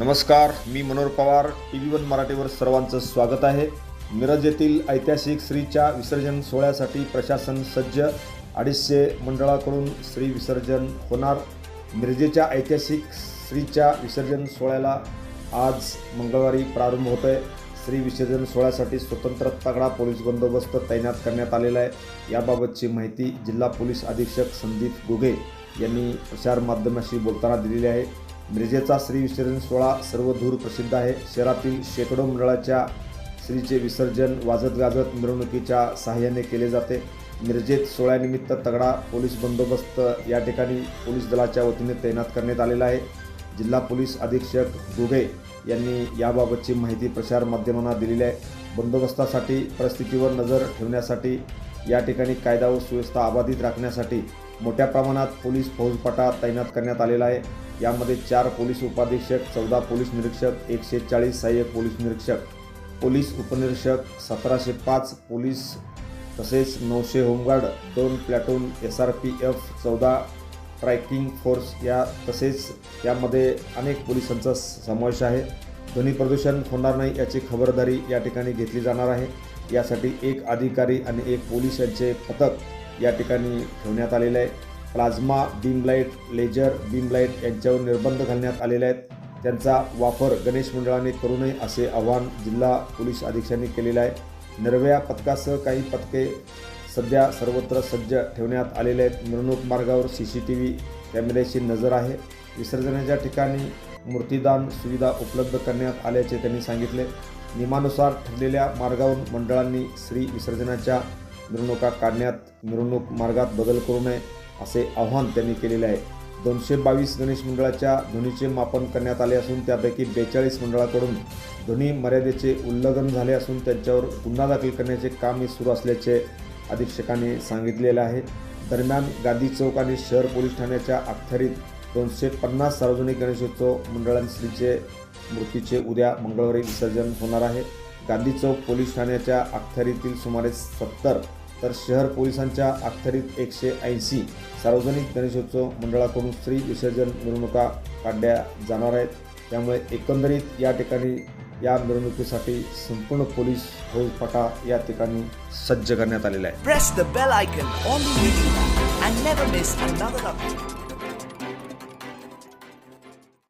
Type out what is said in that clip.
नमस्कार मी Manohar Pawar T V one मराठीवर सर्वांचं स्वागत आहे. मिरज येथील ऐतिहासिक श्रीच्या विसर्जन सोहळ्यासाठी प्रशासन सज्ज अडीचशे मंडळाकडून श्री विसर्जन होणार. मिरजेच्या ऐतिहासिक श्रीच्या विसर्जन सोहळ्याला आज मंगळवारी प्रारंभ होतो आहे श्री विसर्जन सोहळ्यासाठी स्वतंत्र तगडा पोलीस बंदोबस्त तैनात करण्यात आलेला आहे. याबाबतची माहिती जिल्हा पोलीस अधीक्षक संदीप गुगे यांनी प्रसारमाध्यमाशी बोलताना दिलेली आहे. मिरजेचा श्री विसर्जन सोहळा सर्वदूर प्रसिद्ध आहे. शहरातील शेकडो मंडळाच्या श्रीचे विसर्जन वाजत गाजत मिरवणुकीच्या सहाय्याने केले जाते. मिरजेत सोहळ्यानिमित्त तगडा पोलीस बंदोबस्त या ठिकाणी पोलीस दलाच्या वतीने तैनात करण्यात आलेला आहे. जिल्हा पोलीस अधीक्षक दुघे यांनी याबाबतची माहिती प्रसार माध्यमांना दिलेली आहे. बंदोबस्तासाठी परिस्थितीवर नजर ठेवण्यासाठी या ठिकाणी कायदा व सुव्यवस्था अबाधित राखण्यासाठी मोठ्या प्रमाणात पोलीस फौजपाटा तैनात करण्यात आलेला आहे. यामध्ये चार पोलीस उपाधीक्षक चौदा पोलीस निरीक्षक एकशे चाळीस सहाय्यक पोलीस निरीक्षक पोलीस उपनिरीक्षक सतराशे पाच पोलीस तसेच नऊशे होमगार्ड दोन platoon S R P F चौदा ट्रॅकिंग फोर्स या तसेच यामध्ये अनेक पोलिसांचा समावेश आहे. ध्वनी प्रदूषण होणार नाही याची खबरदारी या ठिकाणी घेतली जाणार आहे. यासाठी एक अधिकारी आणि एक पोलीस यांचे पथक या ठिकाणी ठेवण्यात आलेले आहे. Plasma beam light laser beam light यांच्यावर निर्बंध घालण्यात आलेले आहेत. त्यांचा वापर गणेश मंडळाने करू नये असे आवाहन जिल्हा पोलीस अधीक्षकांनी केलेलं आहे. निर्भया पथकासह काही पथके सध्या सर्वत्र सज्ज ठेवण्यात आलेले आहेत. मिरवणूक मार्गावर सी सी टी व्ही कॅमेऱ्याची नजर आहे. विसर्जनाच्या ठिकाणी मूर्तीदान सुविधा उपलब्ध करण्यात आल्याचे त्यांनी सांगितले. नियमानुसार ठरलेल्या मार्गावरून मंडळांनी श्री विसर्जनाच्या मिरवणुका काढण्यात मिरवणूक मार्गात बदल करू नये असे आवाहन त्यांनी केलेले आहे. दोनशे बावीस गणेश मंडळाच्या ध्वनीचे मापन करण्यात आले असून त्यापैकी बेचाळीस मंडळाकडून ध्वनी मर्यादेचे उल्लंघन झाले असून त्यांच्यावर गुन्हा दाखल करण्याचे काम सुरू असल्याचे अधीक्षकांनी सांगितलेले आहे. दरम्यान गांधी चौक आणि शहर पोलीस ठाण्याच्या अखत्यारीत दोनशे पन्नास सार्वजनिक गणेशोत्सव मंडळांश्रीचे मूर्तीचे उद्या मंगळवारी विसर्जन होणार आहे. गांधी चौक पोलीस ठाण्याच्या अखत्यारीतील सुमारे सत्तर तर शहर पोलिसांच्या अखत्यारीत एकशे ऐंशी सार्वजनिक गणेशोत्सव मंडळाकडून स्त्री विसर्जन मिरवणुका काढल्या जाणार आहेत. त्यामुळे एकंदरीत या ठिकाणी या मिरवणुकीसाठी संपूर्ण पोलीस फौजफाटा या ठिकाणी सज्ज करण्यात आलेला आहे.